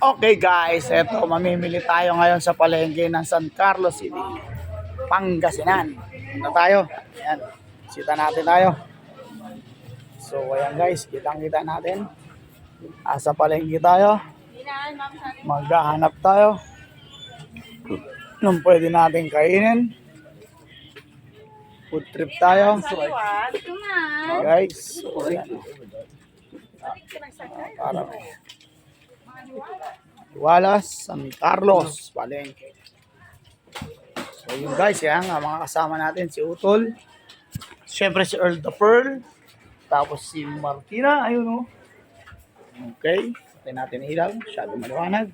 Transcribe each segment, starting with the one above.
Okay guys, eto mamimili tayo ngayon sa palengke ng San Carlos City, Pangasinan. Ano tayo? Ayan, sita natin tayo. So ayan guys, kitang-kita natin. Asa palengke tayo. Maghahanap tayo. Anong pwede natin kainin? Food trip tayo. Guys, so ayan. Para Walas, San Carlos, Palengke. So yun guys, yan nga mga kasama natin si Utol. Siyempre si Earl the Pearl. Tapos si Martina, ayun o. Okay, patay natin ilaw. Masyado maliwanag.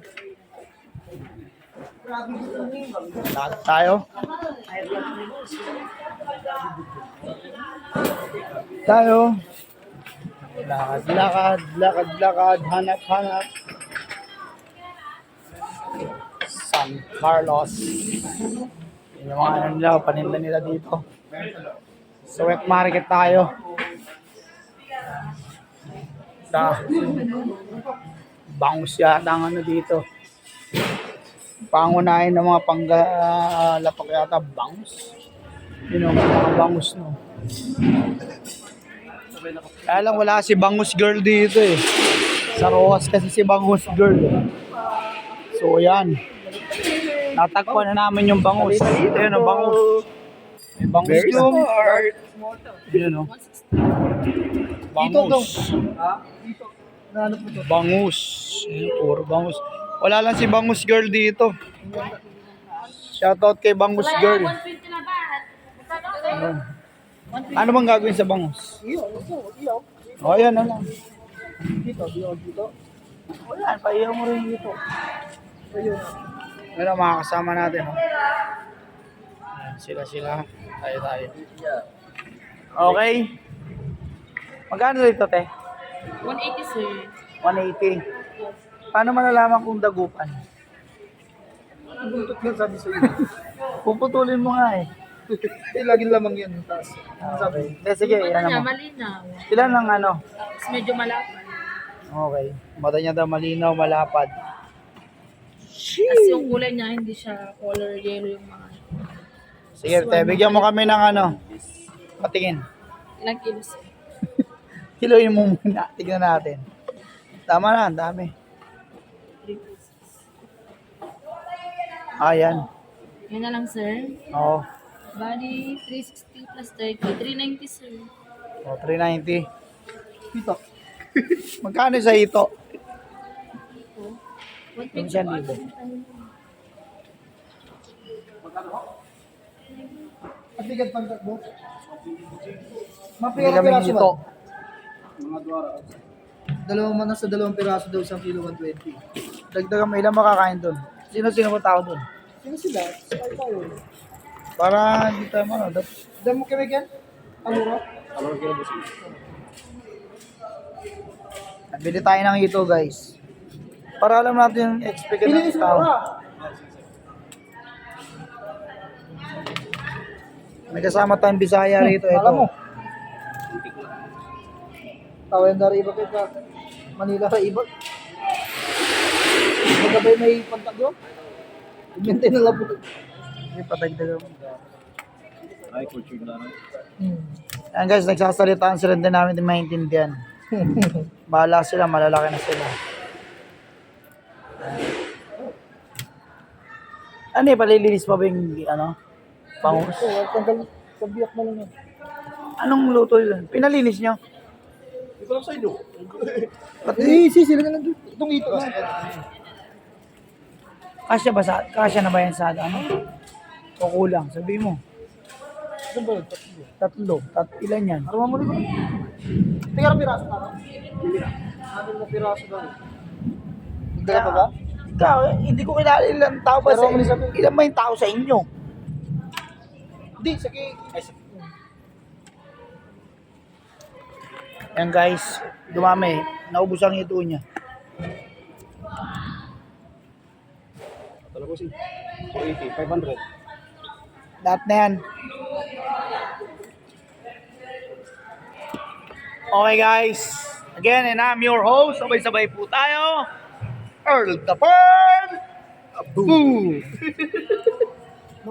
Lahat tayo. Tayo. Lakad, lakad, lakad, lakad, hanap, hanap. San Carlos. Yun yung mga ano nila, paninda nila dito. Sa wet market tayo. Sa bangus yata ang ano dito. Pangunahin ng mga panggalapak yata bangus. Yun know, mga bangus no. Kaya lang wala si bangus girl dito eh. Sa Rojas kasi si bangus girl. eh. So yan. Natagpuan na namin yung bangus. Ayun ang bangus. May bangus Very smart. Ayun o. Bangus. Ano? Bangus. Ayun, puro bangus. Wala lang si bangus girl dito. Shoutout kay bangus girl. Ano bang gagawin sa bangus? O, oh, ayan na lang. Dito, dito, dito. Wala, paiyaw mo rin dito. Ayun. Ano mga kasama natin. Oh. Sila sila. Tayo tayo. Okay. Magkano dito, te? 180 sir. 180. Paano malalaman kung dagupan? Buntot lang sabi sa'yo. Puputulin mo nga eh. Eh, laging lamang yan. Taas. Okay. Hindi, sige, Mata yan niya mo. malinaw. Ilan ang ano? Tapos medyo malapad. Okay. Mata niya daw malinaw, malapad. Tapos kulay niya, hindi siya color yellow yung mga. Sige, Ate, bigyan mo kami ng ano. Patingin. Ilang kilos? Kiloin mo muna. Tignan natin. Tama na, ang dami. Ayan. Ah, yan na lang, sir. Oo. Body, 360 plus 30. 390, sir. O, 390. Ito. Magkano sa ito? Ito. 150. 1,000. Bigat pang takbo. Mapira kami piraso ito. ba? Mga dwara. Dalawang manas sa dalawang piraso daw isang kilo 120. Dagdagan mo ilang makakain doon. Sino-sino mo tao doon? Sino sila? Tayo. Para hindi tayo ano. dat- Damo kami yan? Alura? Bili tayo ng ito guys. Para alam natin yung expected ng Piliis mo tao. ka! May kasama tayong Bisaya rito. Alam mo. Ito. Tawayan na rin iba kayo ka. Manila ka iba. Magabay may pantagyo. Ibintay na lang po. May patagdagan mo. Ay, culture na lang. Ayan guys, nagsasalitaan sila din namin din maintindihan. Bahala sila, malalaki na sila. Ano eh, palilinis pa ba yung ano? Bangus? Oo, tanggal. Kabiyak na lang yan. Anong luto yun? Pinalinis nyo? Ito lang sa inyo. Ba't eh, si sila na lang doon. Itong ito na. Kasya ba sa, kasya na ba yan sa ano? O kulang, sabi mo. Ito ba? Tatlo. Tatlo. Tat, ilan yan? Arawan mo rin ba? Tingnan ang piraso na. Anim na piraso daw. Dala pa ba? Ikaw, eh, hindi ko kilala ilang tao ba sa Pero, Melissa, Ilan ba yung tao sa inyo? Hindi, sige. Ay, sige. Yan guys, dumami. Naubos ang ito niya. Talaga si 480, 500. Lahat na yan. Okay guys. Again, and I'm your host. Sabay-sabay po tayo. Earl the Pearl! Boom!